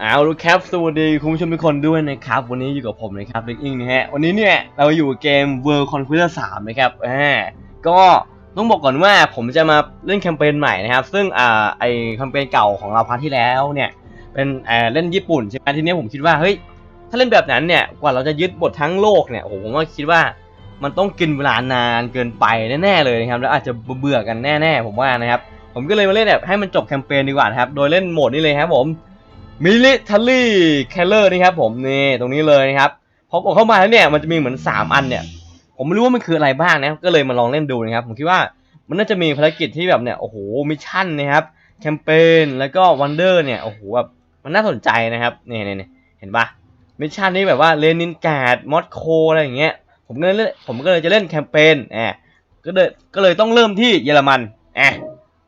เอาลูกครับสวัสดีคุณผู้ชมทุกคนด้วยนะครับ วันนี้อยู่กับผมนะครับเล็กอิงนะฮะวันนี้เนี่ยเราอยู่เกม World Conqueror 3 นะครับอ่าก็ต้องบอกก่อนว่าผมจะมาเล่นแคมเปญใหม่นะครับ ซึ่งอ่าไอแคมเปญเก่าของเราพาร์ทที่แล้วเนี่ยเป็นเอ่อเล่นญี่ปุ่นใช่ไหมทีนี้ผมคิดว่าเฮ้ยถ้าเล่นแบบนั้นเนี่ยกว่าเราจะยึดบททั้งโลกเนี่ยโอ้โหผมก็คิดว่ามันต้องกินเวลานานเกินไปแน่ๆเลยนะครับแล้วอาจจะเบื่อกันแน่ๆผมว่านะครับผมก็เลยมาเล่นแบบให้มันจบแคมเปญดีกว่าครับโดยเล่นโหมดนี้เลยครับผม Military Keller นี่ครับผมนี่ตรงนี้เลยนะครับพอกดเข้ามาแล้วเนี่ยมันจะมีเหมือน 3 อันเนี่ย ผมไม่รู้ว่ามันคืออะไรบ้างนะก็เลยมาลองเล่นดูนะครับ ผมคิดว่ามันน่าจะมีภารกิจที่แบบเนี่ยโอ้โหมิชชั่นนะครับแคมเปญแล้วก็วันเดอร์เนี่ยโอ้โหแบบมันน่าสนใจนะครับนี่นี่นี่เห็นปะมิชชั่นนี้แบบว่าเลนินการ์ดมอสโคอะไรอย่างเงี้ยผมก็เล่นผมก็เลยจะเล่นแคมเปญแอบก็เลยก็เลยต้องเริ่มที่เยอรมันแอบ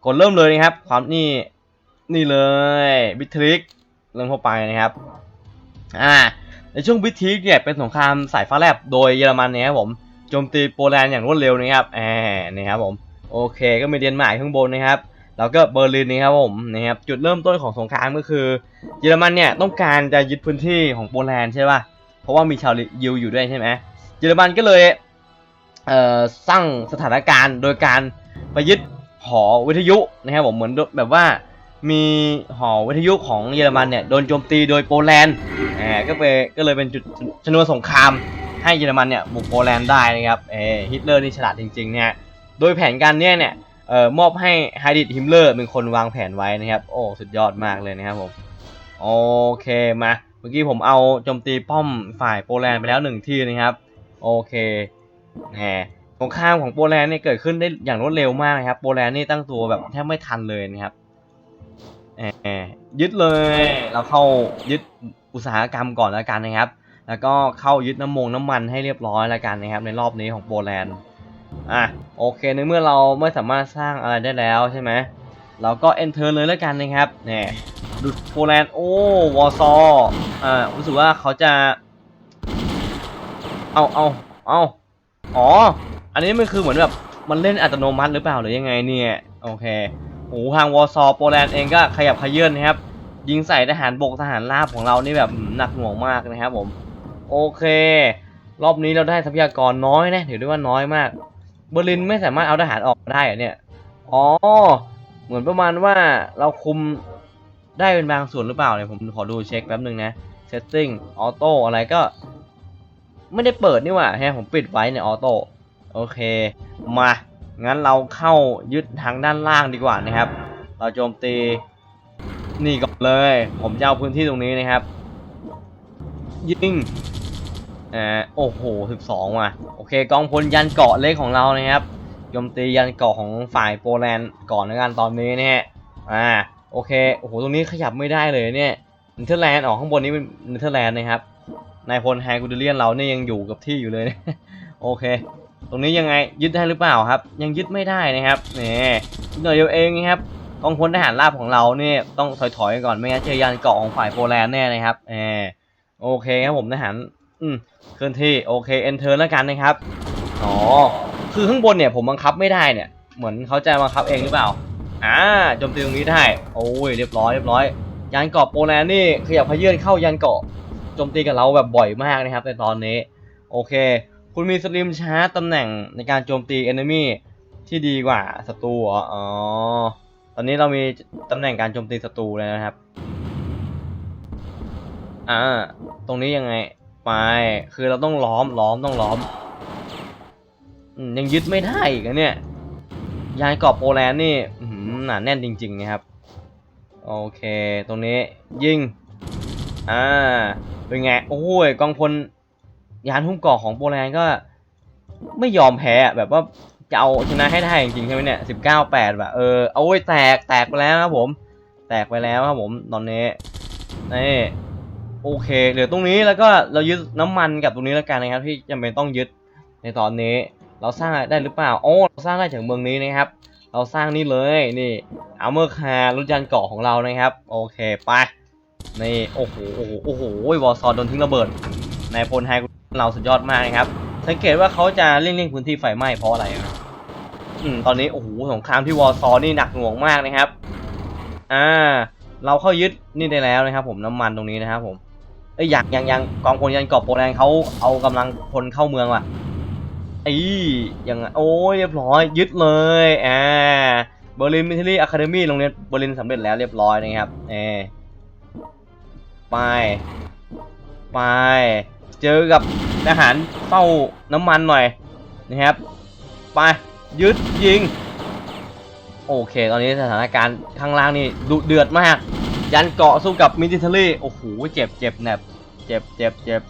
กดเริ่มเลยนะครับ ความนี่นี่เลยบิทริก เริ่มเข้าไปนะครับ อ่า ในช่วงบิทิกเนี่ยเป็นสงครามสายฟ้าแลบโดยเยอรมันเนี่ยครับผมโจมตีโปแลนด์อย่างรวดเร็วนะครับแหมนี่ครับผมโอเคก็มีเดนมาร์กข้างบนนะครับแล้วก็เบอร์ลินนะครับผมนะครับจุดเริ่มต้นของสงครามก็คือ เยอรมันเนี่ยต้องการจะยึดพื้นที่ของโปแลนด์ใช่ป่ะเพราะว่ามีชาวยิวอยู่ด้วยใช่ไหมเยอรมันก็เลยเอ่อสร้างสถานการณ์โดยการไปยึดหอวิทยุนะครับผมเหมือนแบบว่า มีหอวิทยุของเยอรมันเนี่ยโดนโจมตีโดยโปแลนด์แหมก็เป็นก็เลยเป็นจุดชนวนสงครามให้เยอรมันเนี่ยบุกโปแลนด์ได้นะครับเอฮิตเลอร์นี่ฉลาดจริงๆเนี่ยโดยแผนการเนี่ยเนี่ยเอ่อมอบให้ไฮดิทฮิมเลอร์เป็นคนวางแผนไว้นะครับโอ้สุดยอดมากเลยนะครับผมโอเคมาเมื่อกี้ผมเอาโจมตีป้อมฝ่ายโปแลนด์ไปแล้วหนึ่งที่นะครับโอเคแหมสงครามของโปแลนด์เนี่ยเกิดขึ้นได้อย่างรวดเร็วมากนะครับโปแลนด์นี่ตั้งตัวแบบแทบไม่ทันเลยนะครับ ยึดเลยเราเข้ายึดอุตสาหกรรมก่อนแล้วกันนะครับ แล้วก็เข้ายึดน้ำมงน้ำมันให้เรียบร้อยแล้วกันนะครับ ในรอบนี้ของโปแลนด์อะโอเคในเมื่อเราไม่สามารถสร้างอะไรได้แล้วใช่ไหมเราก็ enter เลยแล้วกันนะครับเนี่ยดูโปแลนด์โอ้วอร์ซออ่ารู้สึกว่าเขาจะ เอาเอาเอาอ๋อ อันนี้มันคือเหมือนแบบมันเล่นอัตโนมัติหรือเปล่าหรือยังไงเนี่ยโอเค โอ้โหทางวอร์ซอโปแลนด์เองก็ขยับขยื่นนะครับ ยิงใส่ทหารบกทหารราบของเรานี่แบบหนักหน่วงมากนะครับผม โอเค รอบนี้เราได้ทรัพยากรน้อยนะถือได้ว่าน้อยมากเบอร์ลินไม่สามารถเอาทหารออกได้เหรอเนี่ย อ๋อ เหมือนประมาณว่าเราคุมได้เป็นบางส่วนหรือเปล่าเนี่ยผมขอดูเช็คแป๊บหนึ่งนะ setting ออโต้อะไรก็ ไม่ได้เปิดนี่หว่าแฮะผมปิดไว้เนี่ยออโต้โอเค มา งั้นเราเข้ายึดทางด้านล่างดีกว่านะครับ เราโจมตีนี่ก่อนเลย ผมจะเอาพื้นที่ตรงนี้นะครับ ยิงอ่าโอ้โห12ว่ะโอเค กองพลยันเกาะเล็กของเรานะครับโจมตียันเกาะของฝ่ายโปแลนด์ก่อนในการตอนนี้เนี่ยอ่าโอเคโอ้โหตรงนี้ขยับไม่ได้เลยเนี่ยเนเธอร์แลนด์ออกข้างบนนี้เป็นเนเธอร์แลนด์นะครับนายพลไฮกูเดเลียนเราเนี่ยยังอยู่กับที่อยู่เลย โอเค ตรงนี้ยังไงยึดได้หรือเปล่าครับ ยังยึดไม่ได้นะครับนี่หน่อยเดียวเองนะครับกองพลทหารราบของเราเนี่ยต้องถอยๆก่อนไม่งั้นเจอยันเกาะของฝ่ายโปแลนด์แน่นะครับเออโอเคครับผมทหารอืมเคลื่อนที่โอเคเอนเตอร์แล้วกันนะครับอ๋อคือข้างบนเนี่ยผมบังคับไม่ได้เนี่ยเหมือนเขาจะบังคับเองหรือเปล่าอ่าโจมตีตรงนี้ได้โอ้ยเรียบร้อยเรียบร้อยยันเกาะโปแลนด์นี่ขยับพเยื่อนเข้ายันเกาะโจมตีกับเราแบบบ่อยมากนะครับในตอนนี้ โอเค คุณมีสลิมชาร์จตำแหน่งในการโจมตี enemy ที่ดีกว่าศัตรูอ๋อ ตอนนี้เรามีตำแหน่งการโจมตีศัตรูแล้วนะครับ อ่า ตรงนี้ยังไง ไป คือเราต้องล้อม ล้อม ต้องล้อม ยังยึดไม่ได้อีกนเนี่ย ยานเกาะโปแลนด์นี่หือหนาแน่นจริงๆนะครับ โอเค ตรงนี้ยิง อ่า เป็นไง โอ้ยกองพล ยานหุ้มเกาะของโปแลนด์ก็ไม่ยอมแพ้แบบว่าจะเอาชนะให้ได้จริงๆใช่ไหมเนี่ยสิบเก้าแปดแบบเออเอาไว้ยแตกแตกไปแล้วครับผม แตกไปแล้วครับผมตอนนี้นี่โอเคเหลือตรงนี้แล้วก็เรายึดน้ำมันกับตรงนี้แล้วกันนะครับ ที่จำเป็นต้องยึดในตอนนี้ เราสร้างได้หรือเปล่าโอ้เราสร้างได้จากเมืองนี้นะครับ เราสร้างนี่เลยนี่อาเมอร์คาร์รถยานเกาะของเรานะครับ โอเคไปนี่โอ้โหโอ้โหโอ้โหวอร์ซอโดนทิ้งระเบิดนายพลไฮ เราสุดยอดมากนะครับ สังเกตว่าเขาจะเลี่ยงเลี่ยงพื้นที่ไฟไหม้เพราะอะไรครับอืมตอนนี้โอ้โหสงครามที่วอร์ซอนี่หนักหน่วงมากนะครับ อ่า เราเข้ายึดนี่ได้แล้วนะครับ ผมน้ำมันตรงนี้นะครับผมเอ้ยยังยังยังกองพลยันกาะโปแลนด์เขาเอากำลังพลเข้าเมืองว่ะไอ้ยังไงโอ้ยเรียบร้อยยึดเลยอ่าเบอร์ลินมิลิเตอรี่อะคาเดมี่โรงเรียนเบอร์ลินสำเร็จแล้วเรียบร้อยนะครับเอไป ไป เจอกับทหารเฝ้าน้ำมันหน่อยนะครับ ไปยึดยิง โอเค ตอนนี้สถานการณ์ข้างล่างนี่ดุเดือดมาก ยันเกาะสู้กับมิลิเทอรี่โอ้โหเจ็บเจ็บแนบเจ็บเจ็บเจ็บ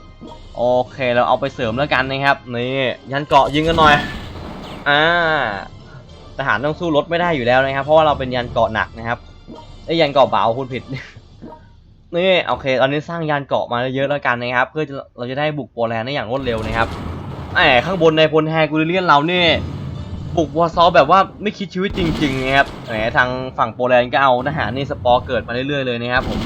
โอเคเราเอาไปเสริมแล้วกันนะครับนี่ยันเกาะยิงกันหน่อยอ่าทหารต้องสู้รถไม่ได้อยู่แล้วนะครับ เพราะว่าเราเป็นยันเกาะหนักนะครับไอ้ยยันเกาะเบาคุณผิด นี่โอเคตอนนี้สร้างยานเกาะมาเยอะแล้วกันนะครับ เพื่อเราจะได้บุกโปแลนด์ได้อย่างรวดเร็วนะครับแหมข้างบนในพลแฮกูริเลียนเราเนี่ยบุกวอร์ซอลแบบว่าไม่คิดชีวิตจริงๆนะครับแหมทางฝั่งโปแลนด์ก็เอาทหารนี่สปอร์เกิดมาเรื่อยๆเลยนะครับผม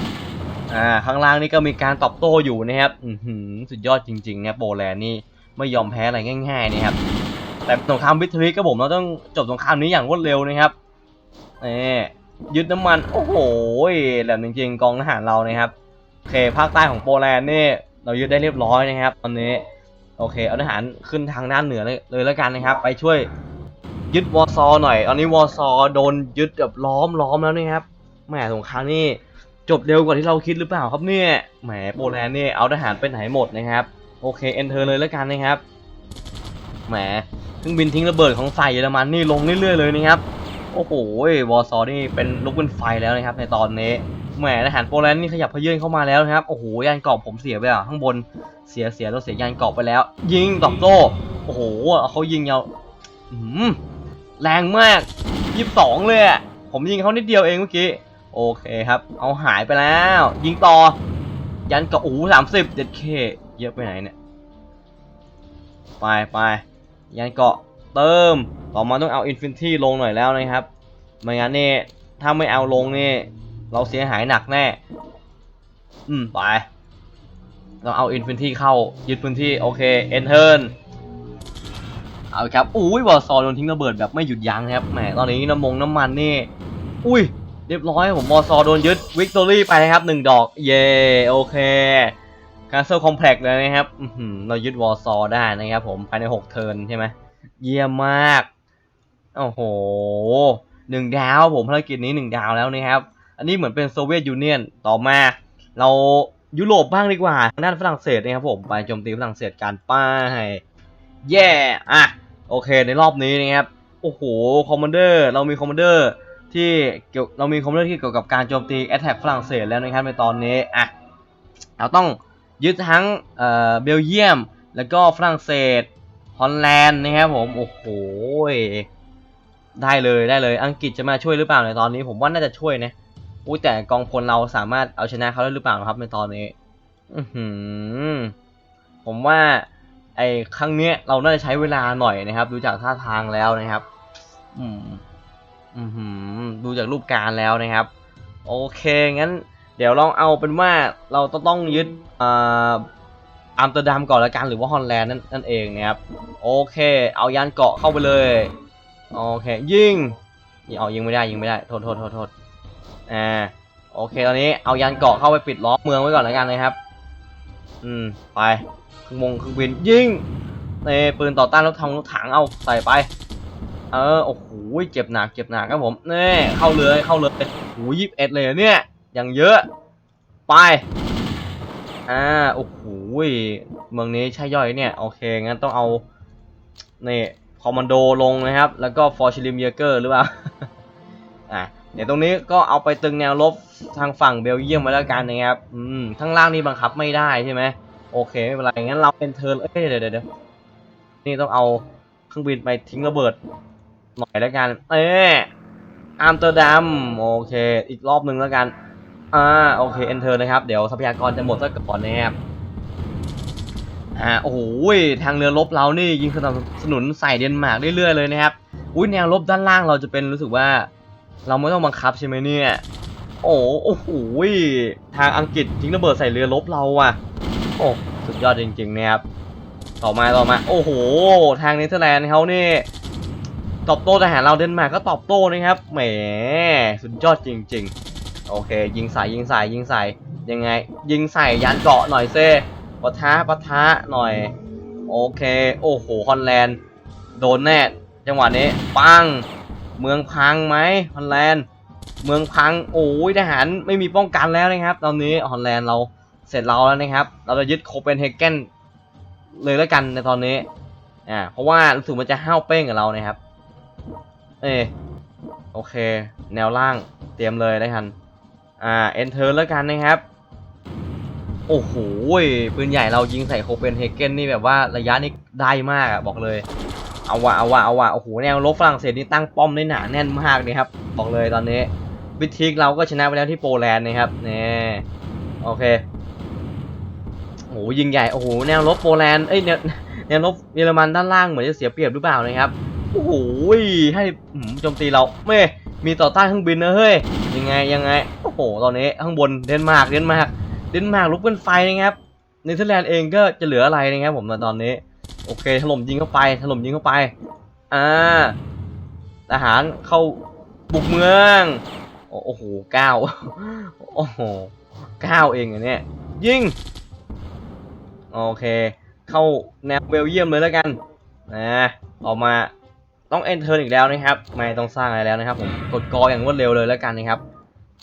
อ่าข้างล่างนี่ก็มีการตอบโต้อยู่นะครับอือหือสุดยอดจริงๆนะโปแลนด์นี่ไม่ยอมแพ้อะไรง่ายๆนะครับแต่สงครามวิทริก็ผมเราต้องจบสงครามนี้อย่างรวดเร็วนะครับนี่ ยึดน้ำมัน โอ้โหแหลมจริงๆ กองทหารเรานะครับโอเคภาคใต้ของโปแลนด์นี่เรายึดได้เรียบร้อยนะครับ ตอนนี้โอเค เอาทหารขึ้นทางด้านเหนือเลยเลยแล้วกันนะครับ ไปช่วยยึดวอร์ซอหน่อย ตอนนี้วอร์ซอโดนยึดแบบล้อมล้อมแล้วนี่ครับแหมสงครามนี่จบเร็วกว่าที่เราคิดหรือเปล่าครับเนี่ยแหมโปแลนด์นี่เอาทหารไปไหนหมดนะครับโอเคเอนเตอร์เลยแล้วกันนะครับแหมเครื่องบินทิ้งระเบิดของฝ่ายเยอรมันนี่ลงเรื่อยๆเลยนะครับ โอ้โหวอร์ซอนี่เป็นลุกเป็นไฟแล้วนะครับ ในตอนนี้แหมทหารโปแลนด์นี่ขยับเขยื้อนเข้ามาแล้วนะครับ โอ้โหยานเกราะผมเสียไปอะข้างบนเสียเสียเราเสียยานเกราะไปแล้ว ยิงตอบโต้โอ้โหเขายิงยาวอื้อหือแรงมากยี่สิบสองเลยอะผมยิงเขานิดเดียวเองเมื่อกี้โอเคครับ เอาหายไปแล้ว ยิงต่อ ยันกราะโอ้โหสามสิบเจ็ดเคเยอะไปไหนเนี่ย ไปไปยันเกราะ เติม ต่อมาต้องเอาอินฟินิตี้ลงหน่อยแล้วนะครับ ไม่งั้นนี่ถ้าไม่เอาลงนี่ เราเสียหายหนักแน่ อืม ไป เราเอาอินฟินิตี้เข้า ยึดพื้นที่ โอเค เอนเทิร์นเอาครับ อุ้ยวอร์ซอโดนทิ้งระเบิดแบบไม่หยุดยั้งครับ แหม ตอนนี้น้ำมงน้ำมันนี่ อุ้ย เรียบร้อยผมวอร์ซอโดนยึดวิกตอรี่ไปนะครับหนึ่งดอก เย่โอเคคาสเซิลคอมเพล็กซ์เลยนะครับ เรายึดวอร์ซอได้นะครับผม ภายในหกเทิร์นใช่ไหม เยี่ยมมาก โอ้โหหนึ่งดาวผมภารกิจนี้หนึ่งดาวแล้วนะครับ อันนี้เหมือนเป็นโซเวียตยูเนียนต่อมา เรายุโรปบ้างดีกว่าทางด้านฝรั่งเศสนะครับผมไปโจมตีฝรั่งเศสการป้ายแย่อะโอเคในรอบนี้นะครับโอ้โหคอมมานเดอร์เรามีคอมมานเดอร์ที่เกี่ยวเรามีคอมมานเดอร์ที่เกี่ยวกับการโจมตีแอตแทกฝรั่งเศสแล้วนะครับในตอนนี้อะเราต้องยึดทั้งเอ่อเบลเยียม แล้วก็ฝรั่งเศส ฮอลแลนด์นะครับผม โอ้โห ได้เลยได้เลย อังกฤษจะมาช่วยหรือเปล่าในตอนนี้ ผมว่าน่าจะช่วยนะอุ้ยแต่กองพลเราสามารถเอาชนะเขาได้หรือเปล่าครับในตอนนี้ อือหือผมว่า ไอ้ครั้งเนี้ยเราน่าจะใช้เวลาหน่อยนะครับ ดูจากท่าทางแล้วนะครับ อืม อือหือดูจากรูปการแล้วนะครับ โอเคงั้น เดี๋ยวเราเอาเป็นว่าเราต้องต้องยึดอ่า อัมสเตอร์ดัมก่อนละกันหรือว่าฮอลแลนด์นั่นนั่นเองนะครับโอเค เอายานเกาะเข้าไปเลยโอเคยิงยิงเอายิงไม่ได้ยิงไม่ได้โทษโทษโทษโทษอ่าโอเคตอนนี้เอายานเกาะเข้าไปปิดล้อมเมืองไว้ก่อนละกันนะครับ อืมไปเครื่องมงเครื่องบินยิงเอปืนต่อต้านรถทางรถถังเอาใส่ไป เออโอ้โหเจ็บหนักเจ็บหนักครับผมเน่เข้าเลยเข้าเลยโอ้ยี่สิบเอ็ดเลยเนี่ยอย่างเยอะไป อ่าโอ้โหเมืองนี้ใช่ย่อยเนี่ย โอเค งั้นต้องเอาเนี่ยคอมมานโดลงนะครับ แล้วก็ฟอร์ชิลิมเยเกอร์หรือเปล่าอะเดี๋ยวตรงนี้ก็เอาไปตึงแนวรบทางฝั่งเบลเยียมไว้แล้วกันนะครับอืมข้างล่างนี่บังคับไม่ได้ใช่ไหมโอเคไม่เป็นไรงั้นเราเป็นเทิร์นเอ้ยเดี๋ยวเดี๋ยวนี่ต้องเอาเครื่องบินไปทิ้งระเบิดหน่อยแล้วกัน เอ้อัมสเตอร์ดัมโอเค อีกรอบหนึ่งแล้วกัน อ่าโอเค enter นะครับ เดี๋ยวทรัพยากรจะหมดซะก่อนนะครับอ่าโอ้โหทางเรือรบเรานี่ยิงสนับสนุนใส่เดนมาร์กเรื่อยๆเลยนะครับอุ้ยแนวรบด้านล่างเราจะเป็นรู้สึกว่า เราไม่ต้องบังคับใช่ไหมเนี่ยโอ้โอ้โหทางอังกฤษทิ้งระเบิดใส่เรือรบเราอะโอ้สุดยอดจริงๆนะครับต่อมาต่อมา โอ้โห ทางเนเธอร์แลนด์เขานี่ตอบโต้ทหารเราเดนมาร์กก็ตอบโต้นะครับแหมสุดยอดจริง ๆ โอเค ยิงใส่ยิงใส่ยิงใส่ยังไง ยิงใส่ยันเกาะหน่อยเซ่ปะทะปะทะหน่อย โอเค โอ้โหฮอลแลนด์โดนแน่จังหวะนี้ปังเมืองพังไหมฮอลแลนด์เมืองพังโอ้ยทหารไม่มีป้องกันแล้วนะครับ ตอนนี้ฮอลแลนด์เราเสร็จเราแล้วนะครับ เราจะยึดโคเปนเฮเกนเลยแล้วกันในตอนนี้อ่าเพราะว่ารู้สึกมันจะห้าวเป้งกับเรานะครับ เออโอเค แนวล่างเตรียมเลยได้ทัน อ่าเอนเตอร์แล้วกันนะครับ โอ้โหปืนใหญ่เรายิงใส่โคเปนเฮเกนนี่แบบว่าระยะนี้ได้มากอะบอกเลย เอาวะเอาวะเอาวะโอ้โหแนวรบฝรั่งเศสนี่ตั้งป้อมได้หนาแน่นมากเลยครับ บอกเลยตอนนี้วิธีเราก็ชนะไปแล้วที่โปแลนด์นะครับนี่โอเคโอ้โหยิงใหญ่โอ้โหแนวรบโปแลนด์เอ้ยแนวแนวรบเยอรมันด้านล่างเหมือนจะเสียเปรียบหรือเปล่านะครับโอ้โหให้โจมตีเราไม่มีต่อต้านเครื่องบินนะเฮ้ยยังไงยังไง โอ้โห ตอนนี้ข้างบนเดนมาร์กเดนมาร์กเดนมาร์กลุกเป็นไฟนะครับเนเธอร์แลนด์เองก็จะเหลืออะไรนะครับผมตอนนี้ โอเคถล่มยิงเข้าไปถล่มยิงเข้าไปอ่าทหารเข้าบุกเมืองโอโอ้โหเก้าโอ้โหเก้าเองอันเนี้ยยิงโอเค เข้าแนวเบลเยียมเลยแล้วกันนะออกมาต้องเอนเทอร์อีกแล้วนะครับ ไม่ต้องสร้างอะไรแล้วนะครับผมกดกออย่างรวดเร็วเลยแล้วกันนะครับ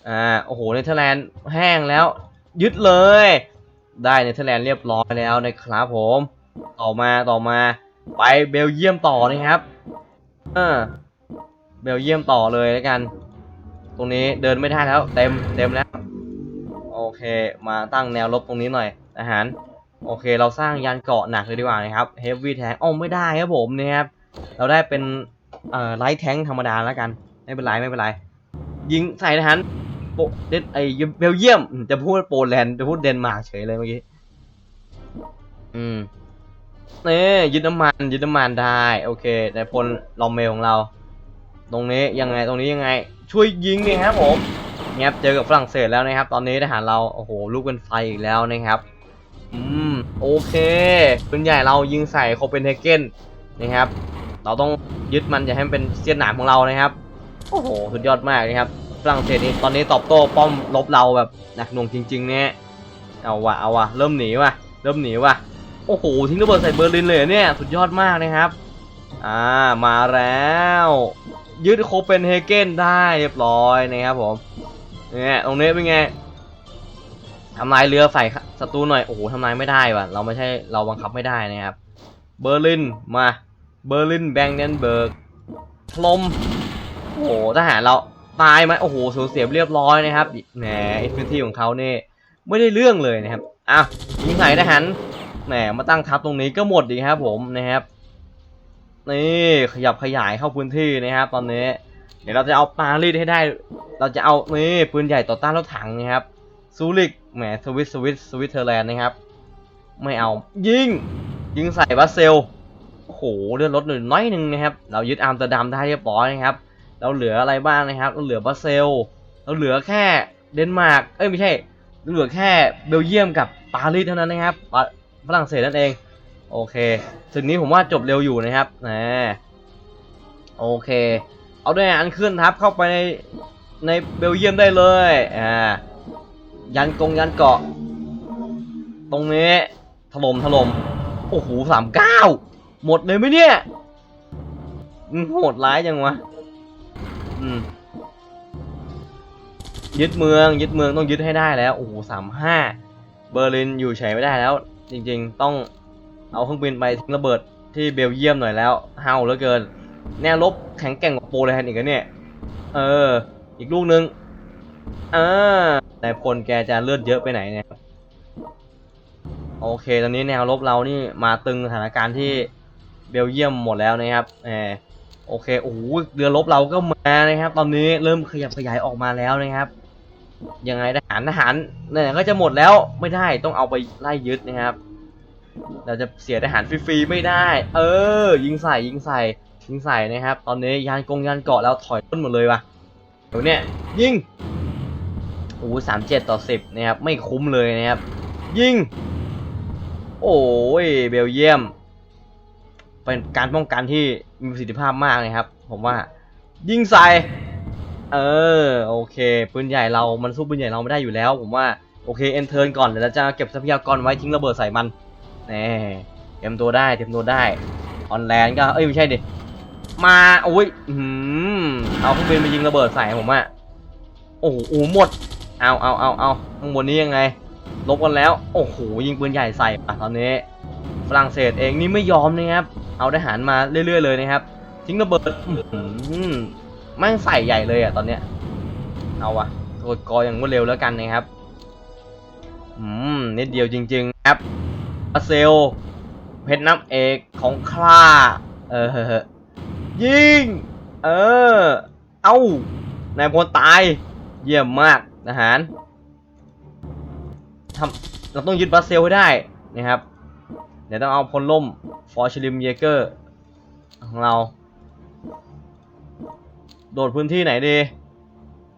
อ่าโอ้โหเนเธอร์แลนด์แห้งแล้ว ยึดเลย ได้เนเธอร์แลนด์เรียบร้อยแล้วนะครับผมต่อมาต่อมาไปเบลเยียมต่อนะครับเออเบลเยียมต่อเลยแล้วกัน ตรงนี้เดินไม่ได้แล้ว เต็มเต็มแล้ว โอเค มาตั้งแนวรบตรงนี้หน่อยทหาร โอเค เราสร้างยานเกาะหนักเลยดีกว่านะครับเฮฟวี่แทงอ๋อไม่ได้ครับผมนะครับเราได้เป็นเอ่อไลท์แทงธรรมดาแล้วกัน ไม่เป็นไรไม่เป็นไร ยิงใส่ทหาร ปเดนไอเบลเยียมจะพูดโปแลนด์จะพูดเดนมาร์กเฉยเลยเมื่อกี้อืมเนี่ยึดน้ำมันยึดน้ำมันได้โอเคในพลลอมเมลของเรา ตรงนี้ยังไงตรงนี้ยังไง ช่วยยิงนี่ครับผมเนี่ยบเจอกับฝรั่งเศสแล้วนะครับ ตอนนี้ทหารเราโอ้โหลูกเป็นไฟอีกแล้วนะครับอืมโอเคปืนใหญ่เรายิงใส่โคเปนเฮเกนนะครับ เราต้องยึดมันอย่าให้มันเป็นเสี้ยนหนามของเรานะครับ โอ้โห สุดยอดมากนะครับ ฝรั่งเศสนี่ตอนนี้ตอบโต้ป้อมลบเราแบบหนักหน่วงจริง ๆ เนี่ยเอาวะเอาวะเริ่มหนีวะเริ่มหนีวะโอ้โหทิ้งระเบิดใส่เบอร์ลินเลยเนี่ยสุดยอดมากนะครับอ่ามาแล้วยึดโคเปนเฮเกนได้เรียบร้อยนะครับผมเนี่ยตรงนี้เป็นไงทำลายเรือใส่ศัตรูหน่อยโอ้โหทำลายไม่ได้ว่ะเราไม่ใช่เราบังคับไม่ได้นะครับเบอร์ลินมาเบอร์ลินแบงเดนเบิร์กถล่มโอ้โหทหารเรา ตายไหมโอ้โหสูญเสียเรียบร้อยนะครับแหมอินฟินิตี้ของเขาเนี่ยไม่ได้เรื่องเลยนะครับอ้าวยิงใส่ทหารแหมมาตั้งทัพตรงนี้ก็หมดดีครับผมนะครับนี่ขยับขยายเข้าพื้นที่นะครับตอนนี้ เดี๋ยวเราจะเอาปารีสให้ได้ เราจะเอานี่ปืนใหญ่ต่อต้านรถถังนะครับซูริกแหมสวิตสวิตสวิตเซอร์แลนด์นะครับ ไม่เอายิงยิงใส่บรัสเซลโอ้โหเลือดลดหนึ่งน้อยหนึ่งนะครับ เรายึดอัมสเตอร์ดัมได้เรียบร้อยนะครับ เราเหลืออะไรบ้างนะครับ เราเหลือบรัสเซล เราเหลือแค่เดนมาร์ก เอ้ยไม่ใช่ เหลือแค่เบลเยียมกับปารีสเท่านั้นนะครับ ฝรั่งเศสนั่นเอง โอเคศึกนี้ผมว่าจบเร็วอยู่นะครับนะโอเค เอาด้วยอันขึ้นทับเข้าไปในในเบลเยียมได้เลย อ่า ยันกงยันเกาะ ตรงนี้ ถล่มถล่ม โอ้โหสามเก้า หมดเลยไหมเนี่ย โหดร้ายจังวะ ยึดเมือง ยึดเมืองต้องยึดให้ได้แล้วโอ้โหสามห้าเบอร์ลินอยู่เฉยไม่ได้แล้ว จริงๆ ต้องเอาเครื่องบินไปทิ้งระเบิดที่เบลเยียมหน่อยแล้วเฮาเหลือเกิน แนวรบแข็งแกร่งกว่าโปแลนด์อีกนะเนี่ย เออ อีกลูกนึงอ่านายพลแกจะเลือดเยอะไปไหนเนี่ยโอเค ตอนนี้แนวรบเรานี่มาตึงสถานการณ์ที่เบลเยียมหมดแล้วนะครับแหม โอเคโอ้โหเรือรบเราก็มานะครับ ตอนนี้เริ่มขยับขยายออกมาแล้วนะครับ ยังไงทหารทหารเนี่ยก็จะหมดแล้วไม่ได้ต้องเอาไปไล่ยึดนะครับ เราจะเสียทหารฟรีๆไม่ได้ เออ ยิงใส่ยิงใส่ยิงใส่นะครับ ตอนนี้ยานกงยานเกาะแล้วถอยต้นหมดเลยว่ะเดี๋ยวเนี่ยยิงโอ้สามเจ็ดต่อสิบนะครับไม่คุ้มเลยนะครับ ยิง โอ้ยเบลเยียม เป็นการป้องกันที่มีประสิทธิภาพมากนะครับ ผมว่า ยิงใส่เออโอเคปืนใหญ่เรามันสู้ปืนใหญ่เราไม่ได้อยู่แล้ว ผมว่าโอเคเอนเทิร์นก่อนเดี๋ยวเราจะเก็บทรัพยากรไว้ทิ้งระเบิดใส่มันแน่เตรียมตัวได้เตรียมตัวได้ออนแลนด์ก็เอ้ยไม่ใช่ดิมาโอ้ยอื้อหือเอาเครื่องบินมายิงระเบิดใส่ผมอะโอ้โหโอ้โหหมดเอาเอาเอาเอาข้างบนนี้ยังไงลบกันแล้ว โอ้โหยิงปืนใหญ่ใส่อะตอนนี้ ฝรั่งเศสเองนี่ไม่ยอมนะครับ เอาทหารมาเรื่อย ๆ เลยนะครับ ทิ้งระเบิดมั่งใส่ใหญ่เลยอะตอนเนี้ย เอาวะกดกออย่างรวดเร็วแล้วกันนะครับ อืมนิดเดียวจริงๆครับบราเซล เพชรน้ำเอกของคลาเออยิง เออ เอานายพลตาย เยี่ยมมากทหารทำเราต้องยึดบาเซลให้ได้นะครับ เดี๋ยวต้องเอาพลล่มฟอร์ชิลิมเยเกอร์ของเรา โดดพื้นที่ไหนดี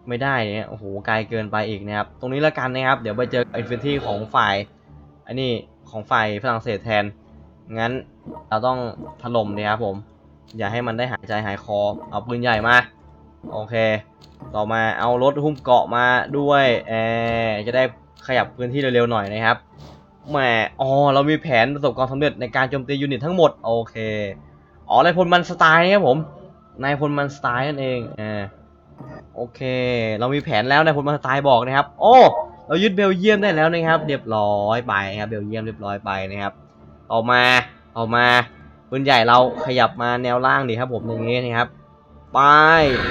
ไม่ได้เนี่ยโอ้โหไกลเกินไปอีกนะครับ ตรงนี้แล้วกันนะครับ เดี๋ยวไปเจออินฟินิตี้ของฝ่ายอันนี้ของฝ่ายฝรั่งเศสแทน งั้นเราต้องถล่มเลยครับผม อย่าให้มันได้หายใจหายคอ เอาปืนใหญ่มา โอเค ต่อมาเอารถหุ้มเกาะมาด้วยแอจะได้ขยับพื้นที่เร็วๆหน่อยนะครับ แหมอ๋อเรามีแผนประสบความสำเร็จในการโจมตียูนิตทั้งหมด โอเค อ๋อนายพลมันสไตล์นะครับผม นายพลมันสไตล์นั่นเองอ่าโอเค เรามีแผนแล้วนายพลมันสไตล์บอกนะครับ โอ้เรายึดเบลเยียมได้แล้วนะครับ เรียบร้อยไปครับ เบลเยียมเรียบร้อยไปนะครับ ต่อมาต่อมาปืนใหญ่เราขยับมาแนวล่างดีครับผมอย่างนี้นะครับไป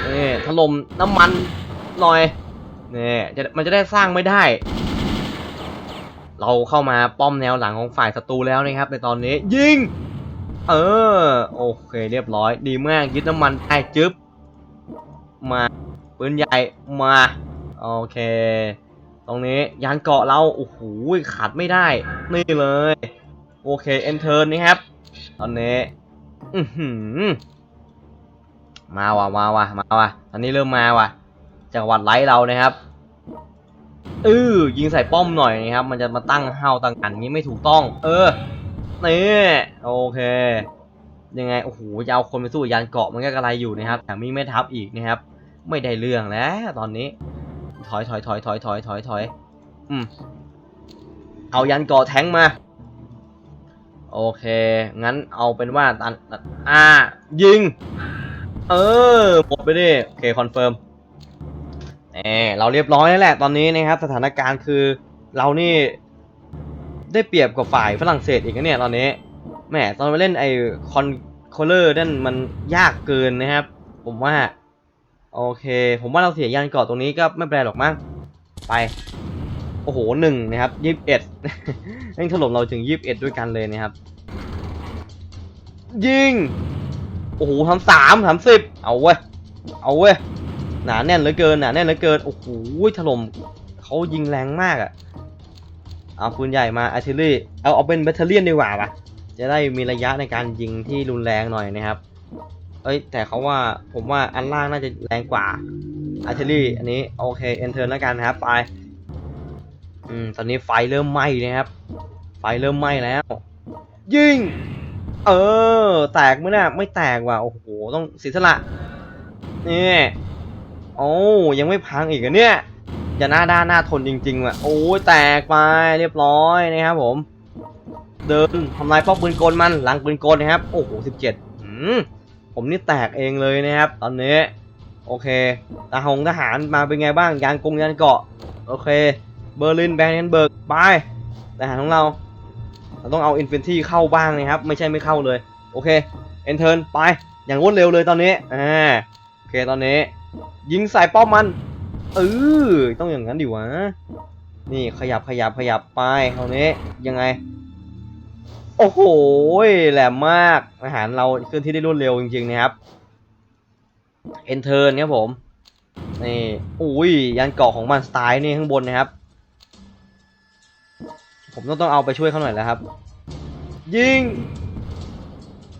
นี่ถล่มน้ำมันหน่อยนี่จะมันจะได้สร้างไม่ได้ เราเข้ามาป้อมแนวหลังของฝ่ายศัตรูแล้วนะครับ ในตอนนี้ยิง เออ โอเคเรียบร้อย ดีมากยึดน้ำมันได้จึ๊บ มาปืนใหญ่มา โอเค ตรงนี้ยานเกาะเรา โอ้โหขาดไม่ได้ นี่เลย โอเคเอนเทอร์นี่ครับ ตอนนี้อืมาว่ะมาว่ะมาว่ะตอนนี้เริ่มมาว่ะจังหวัดไลท์เรานะครับ เออยิงใส่ป้อมหน่อยนะครับ มันจะมาตั้งเฮาตั้งอันนี้ไม่ถูกต้อง เออนี่โอเค ยังไงโอ้โหจะเอาคนไปสู้ยานเกาะมันก็กระไรอยู่นะครับแต่มีไม่ทับอีกนะครับ ไม่ได้เรื่องแล้ว ตอนนี้ ถอยถอยถอยถอยถอยถอยถอยอืมเอายันเกาะแทงมา โอเค งั้นเอาเป็นว่าตันอ่ายิง เออหมดไปดิโอเคคอนเฟิร์ม เออเราเรียบร้อยแล้วแหละตอนนี้นะครับ สถานการณ์คือเรานี่ได้เปรียบกับฝ่ายฝรั่งเศสอีกนะเนี่ยตอนนี้แหมตอนมาเล่นไอคอนโคเลอร์นั่นมันยากเกินนะครับ ผมว่า โอเค ผมว่าเราเสียยันเกาะตรงนี้ก็ไม่เป็นไรหรอกมั้งไป โอ้โหหนึ่งนะครับยี่สิบเอ็ดนั่งถล่มเราถึงยี่สิบเอ็ดด้วยกันเลยนะครับ ยิง โอ้โหทำสามสามสิบเอาเว้ยเอาเว้ย หนาแน่นเหลือเกินหนาแน่นเหลือเกินโอ้โหถล่มเขายิงแรงมากอะ่ะเอาปืนใหญ่มาอาร์ติลี่เอาเอาเป็นแบตเตอรี่ดีกว่าปะจะได้มีระยะในการยิงที่รุนแรงหน่อยนะครับ เอ้ยแต่เขาว่าผมว่าอันล่างน่าจะแรงกว่าอาร์ติลี่อันนี้โอเคเอนเทอร์แล้วกันนะครับไปอืมตอนนี้ไฟเริ่มไหม้นะครับ ไฟเริ่มไหม้แล้ว ยิง เออ แตกไหมน่ะไม่แตกว่ะโอ้โหต้องเสียสละนี่ โอ้ยังไม่พังอีกเหรอะเนี่ยอย่าหน้าด้านหน้าทนจริงๆว่ะโอ้ยแตกไปเรียบร้อยนะครับผม เดินทำลายป้อมปืนกลมันหลังปืนกลนะครับโอ้โหสิบเจ็ดผมนี่แตกเองเลยนะครับ ตอนนี้ โอเคทหารทหารมาเป็นไงบ้างยานกงยานเกาะ โอเค เบอร์ลินแบรนด์เบิร์กไปทหารของเราเราต้องเอาอินฟินิตี้เข้าบ้างนะครับ ไม่ใช่ไม่เข้าเลย โอเคเอนเทิร์นไปอย่างรวดเร็วเลยตอนนี้อ่าโอเคตอนนี้ ยิงใส่ป้อมมันเออต้องอย่างนั้นดิวะ นี่ขยับขยับขยับไปคราวนี้ยังไง โอ้โหแหลมมากอาหารเราเคลื่อนที่ได้รวดเร็วจริงๆนะครับเอนเทิร์นครับผมนี่อุ้ยยันเกาะของมันสไตล์นี่ข้างบนนะครับ ผมต้องต้องเอาไปช่วยเขาหน่อยแล้วครับ ยิง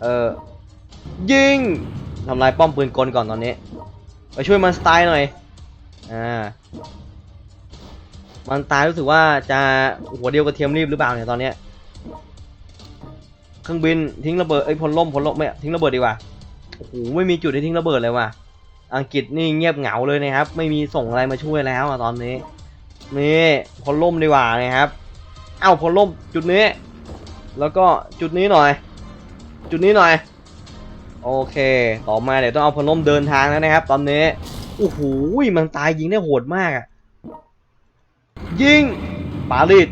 เออยิงทำลายป้อมปืนกลก่อนตอนนี้ ไปช่วยมันสไตล์หน่อย อ่า มันตายรู้สึกว่าจะหัวเดียวกับเทียมรีบหรือเปล่าเนี่ยตอนเนี้ย เครื่องบินทิ้งระเบิดเอ้พลล่มพลล่มไม่ทิ้งระเบิดดีกว่า โอ้โหไม่มีจุดให้ทิ้งระเบิดเลยว่ะ อังกฤษนี่เงียบเหงาเลยนะครับ ไม่มีส่งอะไรมาช่วยแล้วอะตอนนี้ นี่พลล่มดีกว่านะครับ เอ้าพลล่มจุดนี้ แล้วก็จุดนี้หน่อย จุดนี้หน่อย โอเค ต่อมาเดี๋ยวต้องเอาพลมเดินทางแล้วนะครับ ตอนนี้โอ้โหมันตายยิงได้โหดมากอะยิงปารีส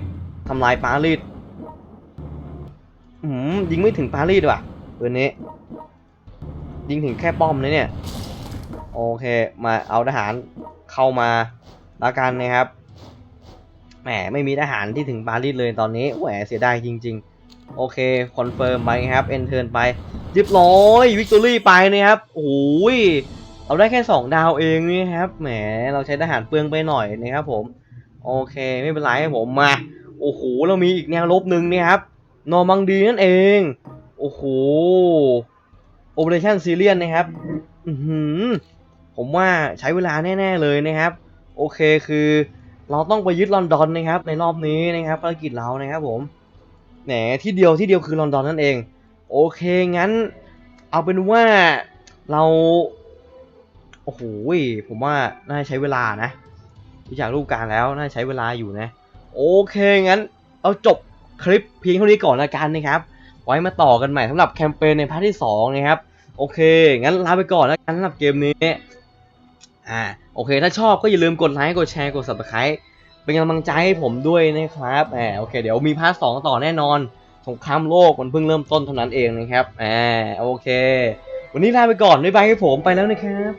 ทำลายปารีสอืมยิงไม่ถึงปารีสว่ะปืนนี้ ยิงถึงแค่ป้อมนะเนี่ย โอเค มาเอาทหารเข้ามาล้วกันนะครับแหมไม่มีทหารที่ถึงปารีสเลยตอนนี้แหมเสียดายจริง ๆ โอเคคอนเฟิร์มไปครับเอนเทิร์นไปเรียบร้อยวิกตอรี่ไปนะครับโอ้ยเราได้แค่ 2 ดาวเองนี่ครับแหมเราใช้ทหารเปลืองไปหน่อยนะครับผม โอเคไม่เป็นไรครับผมมาโอ้โหเรามีอีกแนวรบหนึ่งนี่ครับนอร์มังดีนั่นเองโอ้โหโอเปอเรชั่นซีเรียนนะครับอือหือผมว่าใช้เวลาแน่ๆเลยนะครับ โอเคคือเราต้องไปยึดลอนดอนนะครับ ในรอบนี้นะครับภารกิจเรานะครับผม แหนที่เดียวที่เดียวคือลอนดอนนั่นเอง โอเคงั้น เอาเป็นว่าเราโอ้โหผมว่าน่าใช้เวลานะดูจากรูปการแล้วน่าใช้เวลาอยู่นะ โอเคงั้นเราจบคลิปเพียงเท่านี้ก่อนละกันนะครับ ไว้มาต่อกันใหม่สำหรับแคมเปญในพาร์ทที่ 2 นะครับ โอเค งั้นลาไปก่อนแล้วกันสำหรับเกมนี้อ่าโอเค ถ้าชอบก็อย่าลืมกดไลค์กดแชร์กด subscribe เป็นกำลังใจให้ผมด้วยนะครับแหมโอเค เดี๋ยวมีพาร์ทสองต่อแน่นอน สงครามโลกมันเพิ่งเริ่มต้นเท่านั้นเองนะครับแหมโอเค วันนี้ลาไปก่อนบ๊ายบายให้ผมไปแล้วนะครับ